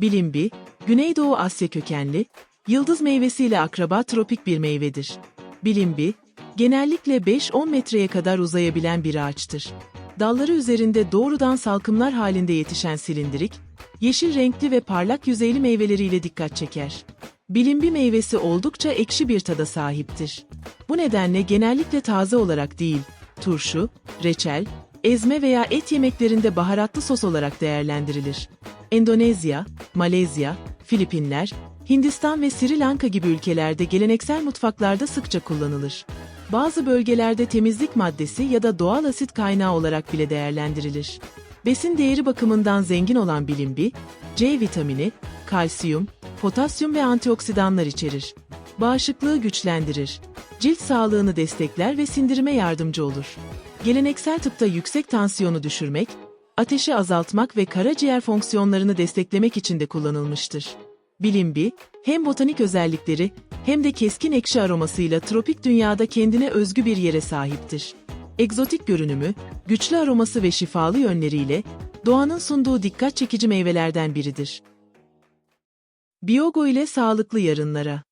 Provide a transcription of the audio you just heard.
Bilimbi, Güneydoğu Asya kökenli, yıldız meyvesiyle akraba tropik bir meyvedir. Bilimbi, genellikle 5-10 metreye kadar uzayabilen bir ağaçtır. Dalları üzerinde doğrudan salkımlar halinde yetişen silindirik, yeşil renkli ve parlak yüzeyli meyveleriyle dikkat çeker. Bilimbi meyvesi oldukça ekşi bir tada sahiptir. Bu nedenle genellikle taze olarak değil, turşu, reçel, ezme veya et yemeklerinde baharatlı sos olarak değerlendirilir. Endonezya, Malezya, Filipinler, Hindistan ve Sri Lanka gibi ülkelerde geleneksel mutfaklarda sıkça kullanılır. Bazı bölgelerde temizlik maddesi ya da doğal asit kaynağı olarak bile değerlendirilir. Besin değeri bakımından zengin olan bilimbi, C vitamini, kalsiyum, potasyum ve antioksidanlar içerir. Bağışıklığı güçlendirir. Cilt sağlığını destekler ve sindirime yardımcı olur. Geleneksel tıpta yüksek tansiyonu düşürmek, ateşi azaltmak ve karaciğer fonksiyonlarını desteklemek için de kullanılmıştır. Bilimbi, hem botanik özellikleri hem de keskin ekşi aromasıyla tropik dünyada kendine özgü bir yere sahiptir. Egzotik görünümü, güçlü aroması ve şifalı yönleriyle doğanın sunduğu dikkat çekici meyvelerden biridir. Biyogo ile sağlıklı yarınlara